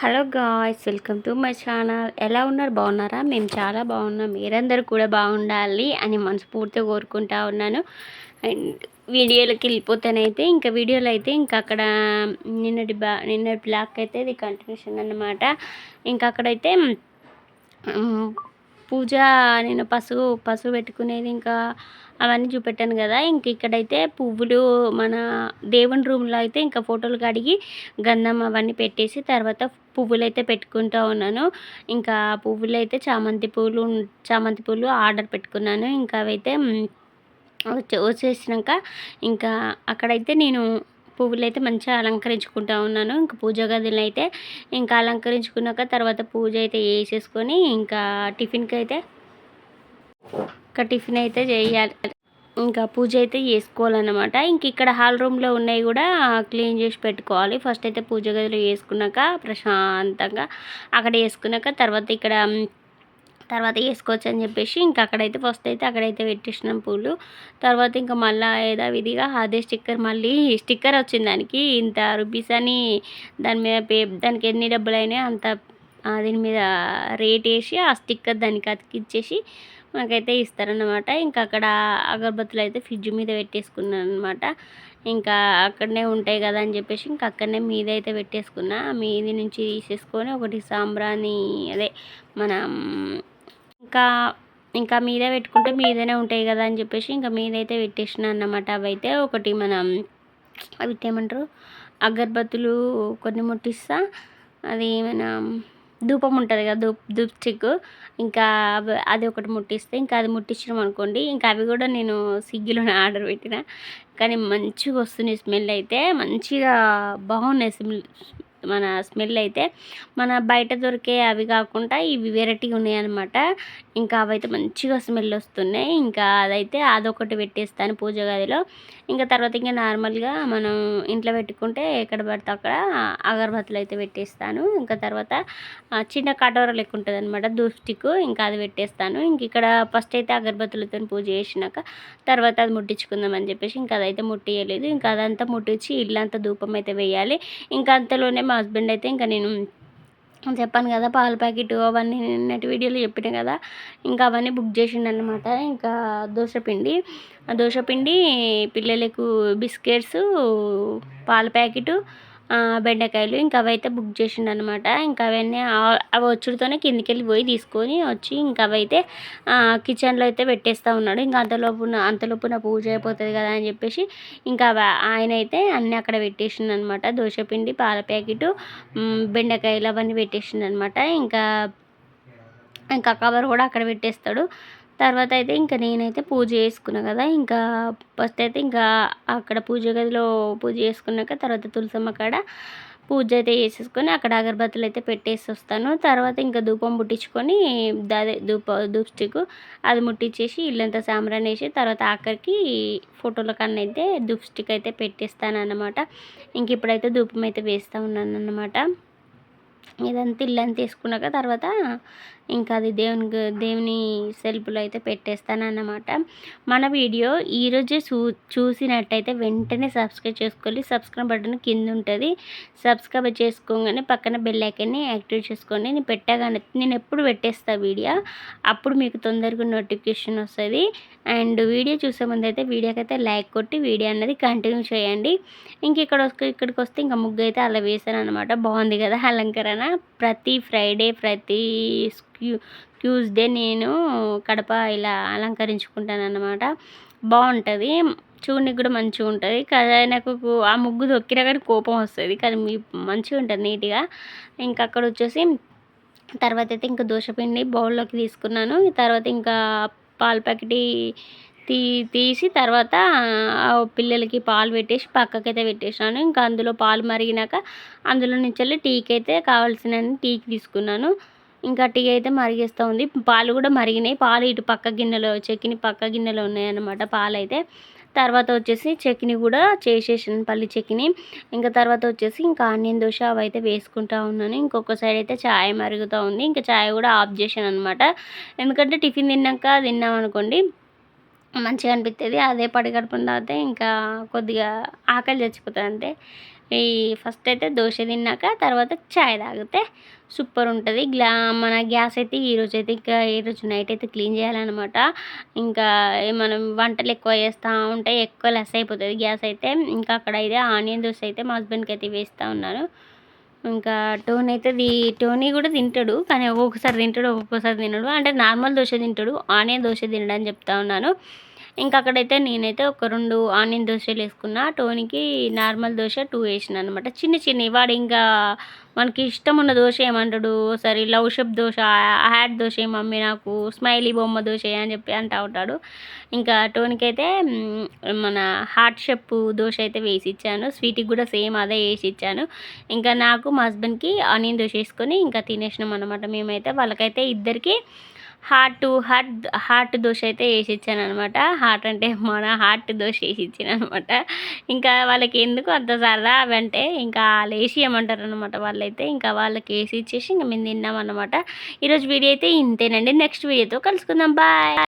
Hello guys welcome to my channel. ఎలా ఉన్నారు? బాగున్నారా? మేము చాలా బాగున్నాం. మీరందరూ కూడా బాగుండాలి అని మనస్ఫూర్తిగా కోరుకుంటా ఉన్నాను. అండ్ వీడియోలోకి వెళ్ళిపోతానైతే ఇంకా వీడియోలు అయితే ఇంకా అక్కడ నిన్నటి బా నిన్నటి బ్లాక్ అయితే ఇది కంటిన్యూషన్ అన్నమాట. ఇంకా అక్కడైతే పూజ నేను పసుపు పసుపు పెట్టుకునేది ఇంకా అవన్నీ చూపెట్టాను కదా. ఇంక ఇక్కడైతే పువ్వులు మన దేవుని రూమ్లో అయితే ఇంకా ఫోటోలు కడిగి గంధం అవన్నీ పెట్టేసి తర్వాత పువ్వులు అయితే పెట్టుకుంటూ ఉన్నాను. ఇంకా పువ్వులు అయితే చామంతి పూలు చామంతి పూలు ఆర్డర్ పెట్టుకున్నాను. ఇంకా అవైతే వచ్చే వచ్చేసినాక ఇంకా అక్కడైతే నేను పువ్వులు అయితే మంచిగా అలంకరించుకుంటా ఉన్నాను. ఇంకా పూజ గదిలో అయితే ఇంకా అలంకరించుకున్నాక తర్వాత పూజ అయితే వేసేసుకొని ఇంకా టిఫిన్కి అయితే ఇంకా టిఫిన్ అయితే చేయాలి. ఇంకా పూజ అయితే చేసుకోవాలన్నమాట. ఇంక ఇక్కడ హాల్ రూమ్లో ఉన్నాయి కూడా క్లీన్ చేసి పెట్టుకోవాలి. ఫస్ట్ అయితే పూజ గదిలో వేసుకున్నాక ప్రశాంతంగా అక్కడ వేసుకున్నాక తర్వాత ఇక్కడ తర్వాత వేసుకోవచ్చు అని చెప్పేసి ఇంకా అక్కడైతే ఫస్ట్ అయితే అక్కడైతే పెట్టేసినాం పూలు. తర్వాత ఇంకా మళ్ళీ యథావిధిగా అదే స్టిక్కర్ మళ్ళీ స్టిక్కర్ వచ్చింది దానికి. ఇంత రూపీస్ అని దాని మీద పే దానికి ఎన్ని డబ్బులు అయినాయి అంత దీని మీద రేట్ వేసి ఆ స్టిక్కర్ దానికి అతికిచ్చేసి మనకైతే ఇస్తారనమాట ఇంకా అక్కడ అగరబత్తులు అయితే ఫ్రిడ్జ్ మీద పెట్టేసుకున్నాను అనమాట ఇంకా అక్కడనే ఉంటాయి కదా అని చెప్పేసి ఇంకా అక్కడనే మీద అయితే పెట్టేసుకున్నా. మీది నుంచి తీసేసుకొని ఒకటి సాంబ్రాని అదే మనం ఇంకా ఇంకా మీదే పెట్టుకుంటే మీదనే ఉంటాయి కదా అని చెప్పేసి ఇంకా మీదైతే పెట్టేసిన అన్నమాట. అవైతే ఒకటి మనం అవి ఏమంటారు? అగర్బత్తులు కొన్ని ముట్టిస్తా అది మన ధూపం ఉంటుంది కదా ధూప్ ధూప్ స్టిక్ ఇంకా అది ఒకటి ముట్టిస్తే ఇంకా అది ముట్టించడం అనుకోండి ఇంకా అవి కూడా నేను స్విగ్గీలోనే ఆర్డర్ పెట్టిన. కానీ మంచిగా వస్తుంది స్మెల్ అయితే మంచిగా బాగున్నాయి స్మెల్ మన స్మెల్ అయితే మన బయట దొరికే అవి కాకుండా ఇవి వెరైటీగా ఉన్నాయి అనమాట ఇంకా అవైతే మంచిగా స్మెల్ వస్తున్నాయి. ఇంకా అదైతే అదొకటి పెట్టేస్తాను పూజ గదిలో. ఇంకా తర్వాత ఇంకా నార్మల్గా మనం ఇంట్లో పెట్టుకుంటే ఎక్కడ పడితే అక్కడ అగరబత్తులు అయితే పెట్టేస్తాను. ఇంకా తర్వాత చిన్న కటోర లెక్క ఉంటుంది అనమాట దూస్టిక్. ఇంకా అది పెట్టేస్తాను. ఇంక ఇక్కడ ఫస్ట్ అయితే అగరబత్తులతో పూజ చేసినాక తర్వాత అది ముట్టించుకుందాం అని చెప్పేసి ఇంకా అదైతే ముట్టియలేదు. ఇంకా అదంతా ముట్టించి ఇల్లంతా ధూపం అయితే వేయాలి. ఇంకా అంతలోనే మా హస్బెండ్ అయితే ఇంకా నేను చెప్పాను కదా పాల ప్యాకెట్ అవన్నీ నిన్నటి వీడియోలో చెప్పిన కదా. ఇంకా అవన్నీ బుక్ చేసిండనమాట ఇంకా దోశపిండి దోశపిండి పిల్లలకు బిస్కెట్స్ పాల ప్యాకెటు బెండకాయలు ఇంకా అవైతే బుక్ చేసిండు అనమాట ఇంకా అవన్నీ అవి వచ్చుడితోనే కిందికి వెళ్ళి పోయి తీసుకొని వచ్చి ఇంకా అవైతే కిచెన్లో అయితే పెట్టేస్తూ ఉన్నాడు. ఇంకా అంతలోపున అంతలోపున పూజ అయిపోతుంది కదా అని చెప్పేసి ఇంకా ఆయన అయితే అన్నీ అక్కడ పెట్టేసిండు అనమాట దోశపిండి పాల ప్యాకెట్ బెండకాయలు అవన్నీ పెట్టేసిండు అనమాట ఇంకా ఇంకా కవర్ కూడా అక్కడ పెట్టేస్తాడు. తర్వాత అయితే ఇంకా నేనైతే పూజ చేసుకున్నా కదా ఇంకా ఫస్ట్ అయితే ఇంకా అక్కడ పూజ గదిలో పూజ చేసుకున్నాక తర్వాత తులసమ్మ కాడ పూజ అయితే చేసేసుకొని అక్కడ అగరబత్తులు అయితే పెట్టేసి వస్తాను. తర్వాత ఇంకా ధూపం ముట్టించుకొని అదే ధూప ధూప్ స్టిక్ అది ముట్టించేసి ఇల్లంతా సాంబ్రాన్ వేసి తర్వాత ఆఖరికి ఫోటోల కన్నా అయితే ధూప్ స్టిక్ అయితే పెట్టేస్తాను అన్నమాట ఇంక ఇప్పుడైతే ధూపం అయితే వేస్తూ ఉన్నాను అన్నమాట ఇదంతా ఇల్లంతా తీసుకున్నాక తర్వాత ఇంకా అది దేవుని దేవుని సెల్ఫ్లో అయితే పెట్టేస్తాను అన్నమాట మన వీడియో ఈరోజే చూ చూసినట్టయితే వెంటనే సబ్స్క్రైబ్ చేసుకోవాలి సబ్స్క్రైబ్ బటన్ కింద ఉంటుంది. సబ్స్క్రైబ్ చేసుకోగానే పక్కన బెల్ ఐకన్ని యాక్టివేట్ చేసుకోండి. నేను పెట్టగానే నేను ఎప్పుడు పెట్టేస్తా వీడియో అప్పుడు మీకు తొందరగా నోటిఫికేషన్ వస్తుంది. అండ్ వీడియో చూసే ముందు అయితే వీడియోకి అయితే లైక్ కొట్టి వీడియో అన్నది కంటిన్యూ చేయండి. ఇంక ఇక్కడ ఇక్కడికి వస్తే ఇంకా ముగ్గు అయితే అలా వేసాను అనమాట బాగుంది కదా అలంకరణ. ప్రతి ఫ్రైడే ప్రతి క్యూ ట్యూస్డే నేను కడప ఇలా అలంకరించుకుంటాను అనమాట బాగుంటుంది చూడనికి కూడా మంచిగా ఉంటుంది. కదా నాకు ఆ ముగ్గు దొక్కినా కానీ కోపం వస్తుంది. కానీ మీ మంచిగా ఉంటుంది నీట్గా. ఇంకా అక్కడ వచ్చేసి తర్వాత అయితే ఇంకా దోశపిండి బౌల్లోకి తీసుకున్నాను. తర్వాత ఇంకా పాల ప్యాకెట్ తీ తీసి తర్వాత పిల్లలకి పాలు పెట్టేసి పక్కకైతే పెట్టేసాను ఇంకా అందులో పాలు మరిగినాక అందులో నుంచి వెళ్ళి టీకి అయితే కావాల్సిన టీకి తీసుకున్నాను. ఇంకా టీ అయితే మరిగేస్తూ ఉంది. పాలు కూడా మరిగినాయి. పాలు ఇటు పక్క గిన్నెలో చక్కని పక్క గిన్నెలో ఉన్నాయన్నమాట పాలు అయితే తర్వాత వచ్చేసి చట్నీ కూడా చేసేసాను పల్లి చట్నీ ఇంకా తర్వాత వచ్చేసి ఇంకా ఆనియన్ దోశ అవి అయితే వేసుకుంటా ఉన్నాను. ఇంకొక సైడ్ అయితే ఛాయ్ మరుగుతూ ఉంది. ఇంకా ఛాయ్ కూడా ఆఫ్ చేశాను అనమాట ఎందుకంటే టిఫిన్ తిన్నాక తిన్నాం అనుకోండి మంచిగా అనిపిస్తుంది అదే పడి గడపడం తాగితే ఇంకా కొద్దిగా ఆకలి చచ్చిపోతుంది అంతే ఈ ఫస్ట్ అయితే దోశ తిన్నాక తర్వాత చాయ్ తాగితే సూపర్ ఉంటుంది. గ్లా మన గ్యాస్ అయితే ఈరోజు అయితే ఇంకా ఈరోజు నైట్ అయితే క్లీన్ చేయాలన్నమాట. ఇంకా మనం వంటలు ఎక్కువ చేస్తూ ఉంటే ఎక్కువ లెస్ అయిపోతుంది గ్యాస్ అయితే. ఇంకా అక్కడ అయితే ఆనియన్ దోశ అయితే మా హస్బెండ్కి అయితే వేస్తూ ఉన్నాను ఇంకా టోన్ అయితే ది టోనీ కూడా తింటాడు కానీ ఒక్కొక్కసారి తింటాడు ఒక్కొక్కసారి తినడు. అంటే నార్మల్ దోశ తింటాడు ఆనే దోశ తినడని చెప్తా ఉన్నాను. ఇంకా అక్కడైతే నేనైతే ఒక రెండు ఆనియన్ దోశలు వేసుకున్నా. టోనీకి నార్మల్ దోశ టూ వేసిన అనమాట చిన్న చిన్నవి వాడు ఇంకా మనకి ఇష్టం ఉన్న దోశ ఏమంటాడు? సరే love shape dosa hat dosa mummy నాకు స్మైలీ బొమ్మ దోశ అని చెప్పి అంటా ఉంటాడు. ఇంకా టోనీకి అయితే మన హార్ట్ షేప్ దోశ అయితే వేసి ఇచ్చాను. స్వీట్కి కూడా సేమ్ అదే వేసి ఇచ్చాను. ఇంకా నాకు మా హస్బెండ్కి ఆనియన్ దోశ వేసుకొని ఇంకా తినేసినాం అనమాట మేమైతే వాళ్ళకైతే ఇద్దరికి heart to heart heart dosa అయితే వేసి ఇచ్చాను అనమాట హార్ట్ అంటే మన హార్ట్ దోశ వేసి ఇచ్చాను అనమాట ఇంకా వాళ్ళకి ఎందుకు అంత సరదా అవంటే ఇంకా వాళ్ళు వేసి ఇవ్వమంటారు అనమాట వాళ్ళైతే. ఇంకా వాళ్ళకి వేసి ఇచ్చేసి ఇంకా మేము తిన్నాం అనమాట ఈరోజు వీడియో అయితే ఇంతేనండి. నెక్స్ట్ వీడియోతో కలుసుకుందాం. బాయ్.